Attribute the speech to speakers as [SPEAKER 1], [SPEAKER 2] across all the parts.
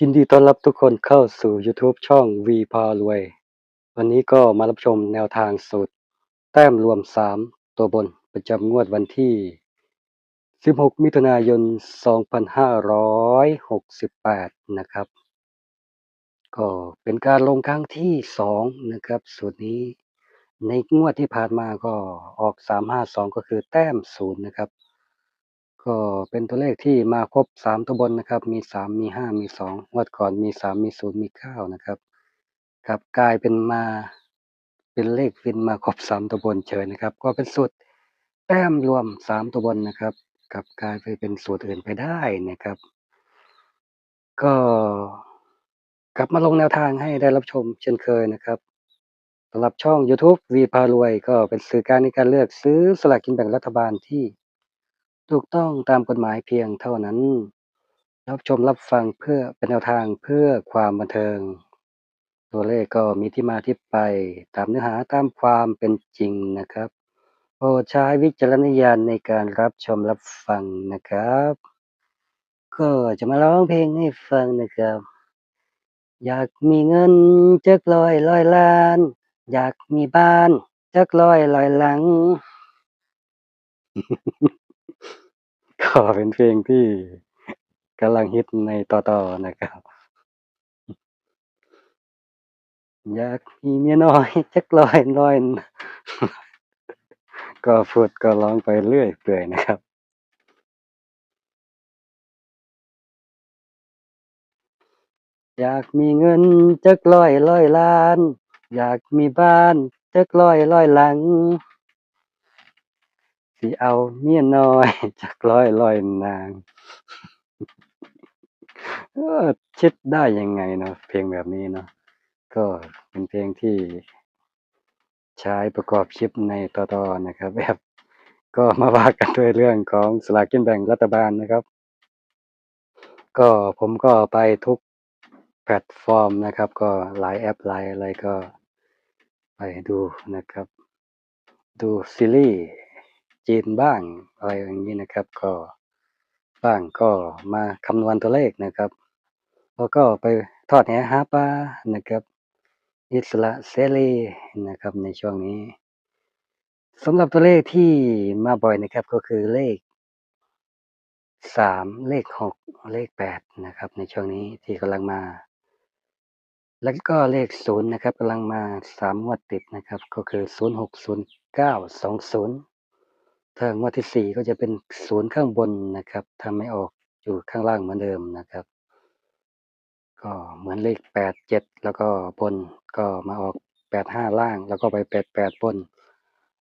[SPEAKER 1] ยินดีต้อนรับทุกคนเข้าสู่ YouTube ช่อง V พารวย วันนี้ก็มารับชมแนวทางสูตร แต้มรวม 3 ตัวบนประจำงวดวันที่ 16 มิถุนายน 2568 นะครับ ก็เป็นการลงครั้งที่ 2 นะครับ สูตรนี้ในงวดที่ผ่านมาก็ออก 352 ก็คือแต้ม 0 นะครับ ก็เป็นตัวเลขที่มาครบ3ตัวบนนะครับ มี3มี5มี2งวัดก่อนมี3มี0มี9นะครับกลับกลายเป็นมาเป็นเลขฟินมาครบ3ตัวบนเฉยนะครับ ก็เป็นสูตรแต้มรวม3ตัวบนนะครับ กับกลายไปเป็นสูตรอื่นไปได้นะครับ ก็กลับมาลงแนวทางให้ได้รับชมเช่นเคยนะครับสำหรับช่อง YouTube V พารวย ก็เป็นสื่อกางในการเลือกซื้อสลากกินแบ่งรัฐบาลที่ ถูกต้องตามกฎหมายเพียงเท่านั้น รับชมรับฟังเพื่อเป็นแนวทางเพื่อความบันเทิง ตัวเลขก็มีที่มาที่ไปตามเนื้อหาตามความเป็นจริงนะครับโปรดใช้วิจารณญาณในการรับชมรับฟังนะครับ ก็จะมาร้องเพลงให้ฟังนะครับ อยากมีเงินจักร้อยร้อยล้าน อยากมีบ้านจักร้อยร้อยหลัง ก็เป็นเพลงที่กำลังฮิตในต่อๆนะครับ อยากมีเมียน้อยจักร้อยร้อยก็พูดก็ร้องไปเรื่อยเปื่อยนะครับอยากมีเงินจักร้อยร้อยล้าน อยากมีบ้านจักร้อยร้อยหลัง สิเอาเมียน้อยจักร้อยร้อยนางเออคิดได้ยังไงเนาะเพลงแบบนี้เนาะก็เป็นเพลงที่ใช้ประกอบคลิปในต่อๆนะครับ แบบก็มาว่ากันด้วยเรื่องของสลากกินแบ่งรัฐบาลนะครับ ก็ผมก็ไปทุกแพลตฟอร์มนะครับ ก็หลายแอปหลายอะไรก็ไปดูนะครับ ดูซีรีส์ จีนบ้างอะไรอย่างนี้นะครับ ก็บ้างก็มาคำนวณตัวเลขนะครับ แล้วก็ไปทอดแหหาปลานะครับ อิสระเสรีนะครับในช่วงนี้สำหรับตัวเลขที่มาบ่อยนะครับก็คือเลขสามเลขหกเลขแปดนะครับ ในช่วงนี้ที่กำลังมา แล้วก็เลขศูนย์นะครับกำลังมาสามงวดติดนะครับ ก็คือศูนย์หกศูนย์เก้าสองศูนย์ ถ้างวดที่สี่ก็จะเป็นศูนย์ข้างบนนะครับถ้าไม่ออกอยู่ข้างล่างเหมือนเดิมนะครับ ก็เหมือนเลขแปดเจ็ดแล้วก็บนก็มาออกแปดห้าล่าง แล้วก็ไปแปดแปดบน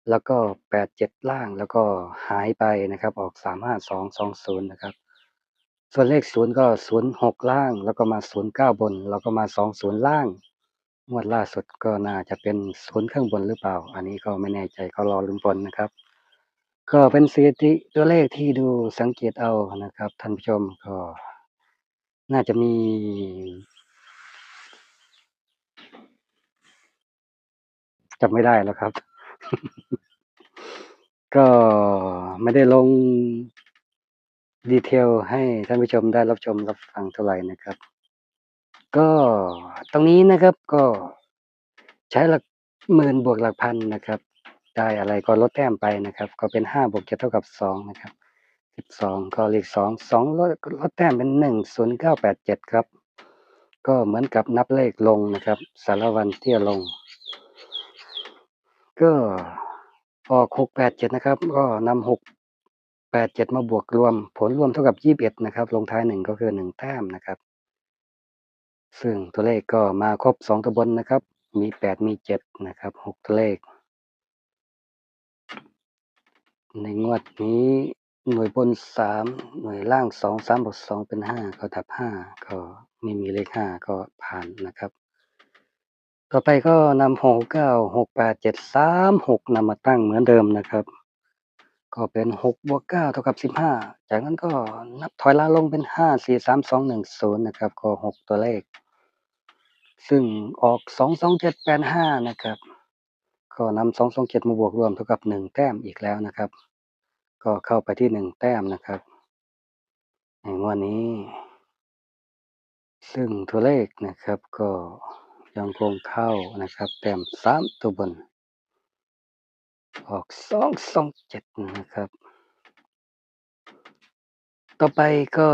[SPEAKER 1] แล้วก็แปดเจ็ดล่างแล้วก็หายไปนะครับ ออกสามห้าสองสองศูนย์นะครับ ส่วนเลขศูนย์ก็ศูนย์หกล่าง แล้วก็มาศูนย์เก้าบน แล้วก็มาสองศูนย์ล่างงวดล่าสุดก็น่าจะเป็นศูนย์ข้างบนหรือเปล่า อันนี้ก็ไม่แน่ใจก็รอลุ้นผลนะครับ ก็เป็นสถิติตัวเลขที่ดูสังเกตเอานะครับ ท่านผู้ชมก็ น่าจะมี จำไม่ได้แล้วครับ ก็ไม่ได้ลงดีเทลให้ท่านผู้ชมได้รับชมรับฟังเท่าไหร่นะครับ ก็ตรงนี้นะครับก็ใช้หลักหมื่นบวกหลักพันนะครับ ได้อะไรก็ลดแต้มไปนะครับ ก็เป็นห้าบวกเจ็ดเท่ากับสองนะครับสิบสองก็เลขสองสองลดลดแต้มเป็นหนึ่งศูนย์เก้าแปดเจ็ดครับ ก็เหมือนกับนับเลขลงนะครับ สารวันเที่ยลง ก็ออกหกแปดเจ็ดนะครับ ก็นำหกแปดเจ็ดมาบวกรวม ผลรวมเท่ากับยี่สิบเอ็ดนะครับ ลงท้ายหนึ่งก็คือหนึ่งแต้มนะครับ ซึ่งตัวเลขก็มาครบสองตัวบนนะครับ มีแปดมีเจ็ดนะครับหกตัวเลข ในงวดนี้ หน่วยบนสามหน่วยล่างสองสามบวกสองเป็นห้าก็ดับห้าก็ไม่มีเลขห้าก็ผ่านนะครับ ต่อไปก็นำหกเก้าหกแปดเจ็ดสามหกนำมาตั้งเหมือนเดิมนะครับ ก็เป็นหกบวกเก้าเท่ากับสิบห้าจากนั้นก็นับถอยหล่างลงเป็นห้าสี่สามสองหนึ่งศูนย์นะครับ ก็หกตัวเลข ซึ่งออกสองสองเจ็ดแปดห้านะครับ ก็นำสองสองเจ็ดมาบวกรวมเท่ากับหนึ่งแต้มอีกแล้วนะครับ ก็เข้าไปที่หนึ่งแต้มนะครับ ในงวดนี้ ซึ่งตัวเลขนะครับก็ยังคงเข้านะครับ แต้ม3ตัวบน ออก227นะครับ ต่อไปก็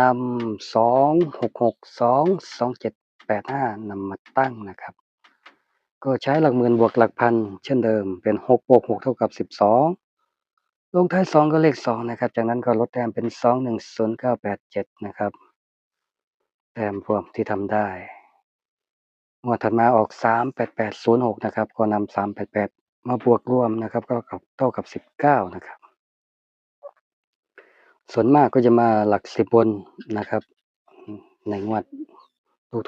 [SPEAKER 1] นำ266 22785นำมาตั้งนะครับ ก็ใช้หลักหมื่นบวกหลักพัน เช่นเดิมเป็น6บวก6เท่ากับ 12 ลงท้าย 2 ก็เลข 2 นะครับ จากนั้นก็ลดแต้มเป็น 210987 นะครับ แต้มรวมที่ทำได้งวดถัดมาออก 38806 นะครับ ก็นำ388 มาบวกรวมนะครับ ก็เท่ากับ 19 นะครับ ส่วนมากก็จะมาหลัก10บนนะครับ ในงวด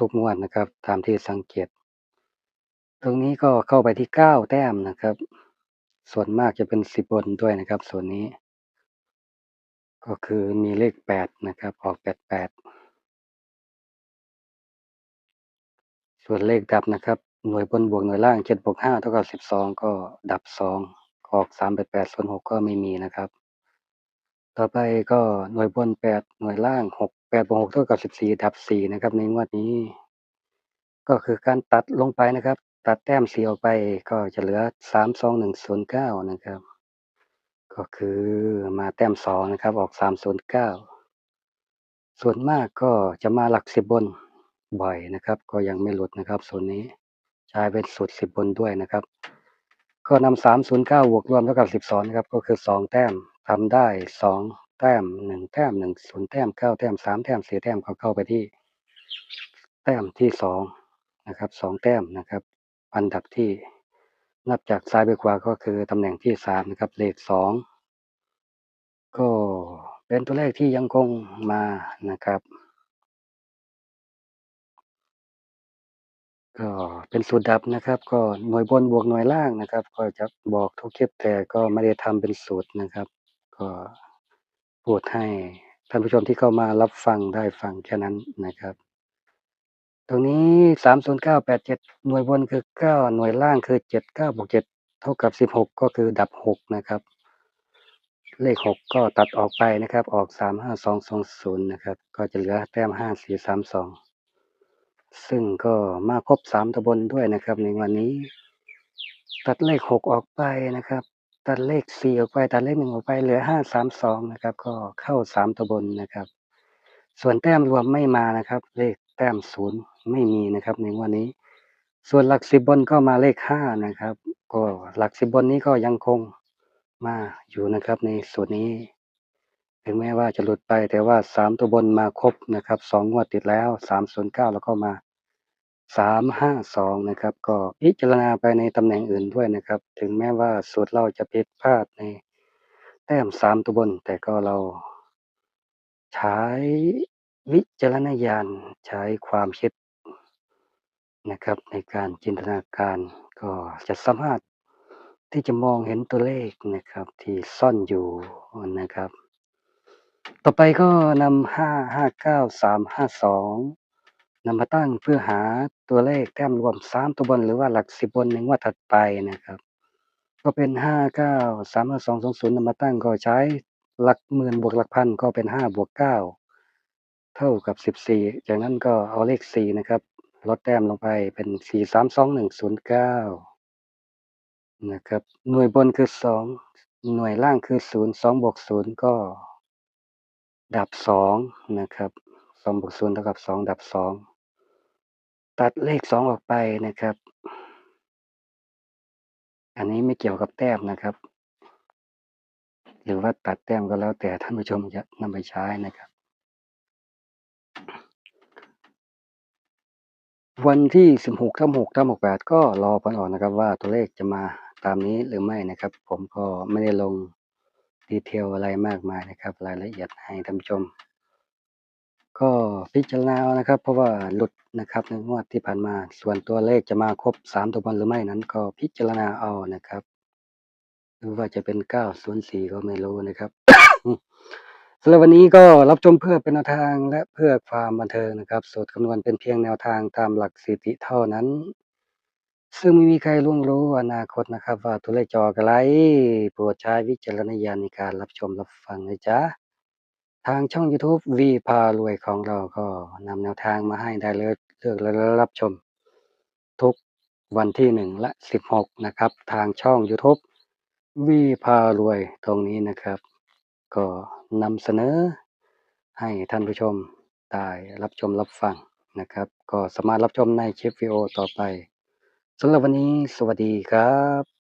[SPEAKER 1] ทุกๆงวดนะครับ ตามที่สังเกต ตรงนี้ก็เข้าไปที่9แต้มนะครับ ส่วนมากจะเป็น10บบนด้วยนะครับ ส่วนนี้ ก็คือมีเลข8นะครับ ออก88ส่วนเลขดับนะครับ หน่วยบนบวกหน่วยล่าง7บวก5เท่ากับ12ก็ดับ2องออก388 06ก็ไม่มีนะครับ ต่อไปก็หน่วยบน8หน่วยล่าง6 8บวก6เท่ากับ14ดับ4นะครับ ในงวดนี้ ก็คือการตัดลงไปนะครับ ตัดแต้ม4ออกไปก็จะเหลือ32109นะครับ ก็คือมาแต้ม2นะครับ ออก309ส่วนมากก็จะมาหลัก10บบนบ่อยนะครับ ก็ยังไม่หลุดนะครับส่วนนี้ใช้เป็นสูตร10บนด้วยนะครับ ก็นำ309บวกรวมเท่ากับ12นะครับ ก็คือ2แต้มทำได้2แต้ม1แต้ม1 0แต้ม9แต้ม3แต้ม4แต้มก็เข้าไปที่ แต้มที่2นะครับ2แต้มนะครับ อันดับที่นับจากซ้ายไปขวาก็คือตำแหน่งที่3นะครับ เลข2ก็เป็นตัวเลขที่ยังคงมานะครับ ก็เป็นสูตรดับนะครับ ก็หน่วยบนบวกหน่วยล่างนะครับ ก็จะบอกทุกคลิปแต่ก็ไม่ได้ทำเป็นสูตรนะครับ ก็พูดให้ท่านผู้ชมที่เข้ามารับฟังได้ฟังแค่นั้นนะครับ ตรงนี้30987หน่วยบนคือ9หน่วยล่างคือ7 9บวก7เท่ากับ16ก็คือดับ6นะครับ เลข6ก็ตัดออกไปนะครับ ออก35220นย์นะครับ ก็จะเหลือแต้ม5432ซึ่งก็มาครบ3ตัวบนด้วยนะครับ ในวันนี้ ตัดเลข6ออกไปนะครับ ตัดเลข4ออกไป ตัดเลข1ออกไปเหลือ532นะครับ ก็เข้า3ตัวบนนะครับ ส่วนแต้มรวมไม่มานะครับ เลข แต้ม0ไม่มีนะครับในวันนี้ ส่วนหลัก10บบนก็มาเลข5นะครับ ก็หลัก10บบนนี้ก็ยังคงมาอยู่นะครับ ในส่วนนี้ ถึงแม้ว่าจะหลุดไปแต่ว่า3ตัวบนมาครบนะครับ2งวดติดแล้ว309แล้วก็มา352นะครับ ก็พิจารณาไปในตำแหน่งอื่นด้วยนะครับ ถึงแม้ว่าสูตรเราจะผิดพลาดในแต้ม3ตัวบน แต่ก็เราใช้ วิจารณญาณใช้ความคิดนะครับ ในการจินตนาการก็จะสามารถที่จะมองเห็นตัวเลขนะครับ ที่ซ่อนอยู่นะครับ ต่อไปก็นำ559352นำมาตั้งเพื่อหาตัวเลขแต้มรวม3ตัวบนหรือว่าหลัก10บบนในงวดถัดไปนะครับ ก็เป็น593220นย์นำมาตั้งก็ใช้หลักหมื่นบวกหลักพันก็เป็น5บวก9 เท่ากับ 14 จากนั้นก็เอาเลข 4 นะครับ ลดแต้มลงไปเป็น 432109 นะครับ หน่วยบนคือ 2 หน่วยล่างคือ 0 2บวก0ก็ ดับ 2 นะครับ2บวก0เท่ากับ 2 ดับ 2 ตัดเลข 2 ออกไปนะครับ อันนี้ไม่เกี่ยวกับแต้มนะครับ หรือว่าตัดแต้มก็แล้วแต่ท่านผู้ชมจะนำไปใช้นะครับ วันที่ 16ทับ6ทับ68 ก็รอผลออกนะครับว่าตัวเลขจะมาตามนี้หรือไม่นะครับ ผมก็ไม่ได้ลง detail อะไรมากมายนะครับ รายละเอียดให้ท่านผู้ชม ก็พิจารณาเอานะครับ เพราะว่าหลุดนะครับในงวดที่ผ่านมาส่วนตัวเลขจะมาครบ 3 ตัวบนหรือไม่นั้น ก็พิจารณาเอานะครับหรือว่าจะเป็น 904 ก็ไม่รู้นะครับ สำหรับวันนี้ก็รับชมเพื่อเป็นแนวทางและเพื่อความบันเทิงนะครับ สูตรคำนวณเป็นเพียงแนวทางตามหลักสถิติเท่านั้น ซึ่งไม่มีใครล่วงรู้อนาคตนะครับ ว่าตัวเลขจอกอะไรโปรดใช้วิจารณญาณในการรับชมรับฟังนะจ๊ะ ทางช่องยูทูบ V พารวยของเราก็นำแนวทางมาให้ได้เลือกเลือกและรับชม ทุกวันที่ 1 และ 16 นะครับ ทางช่องยูทูบ V พารวยตรงนี้นะครับ ก็นำเสนอให้ท่านผู้ชมได้รับชมรับฟังนะครับ ก็สามารถรับชมในคลิปวิดีโอต่อไปสำหรับวันนี้สวัสดีครับ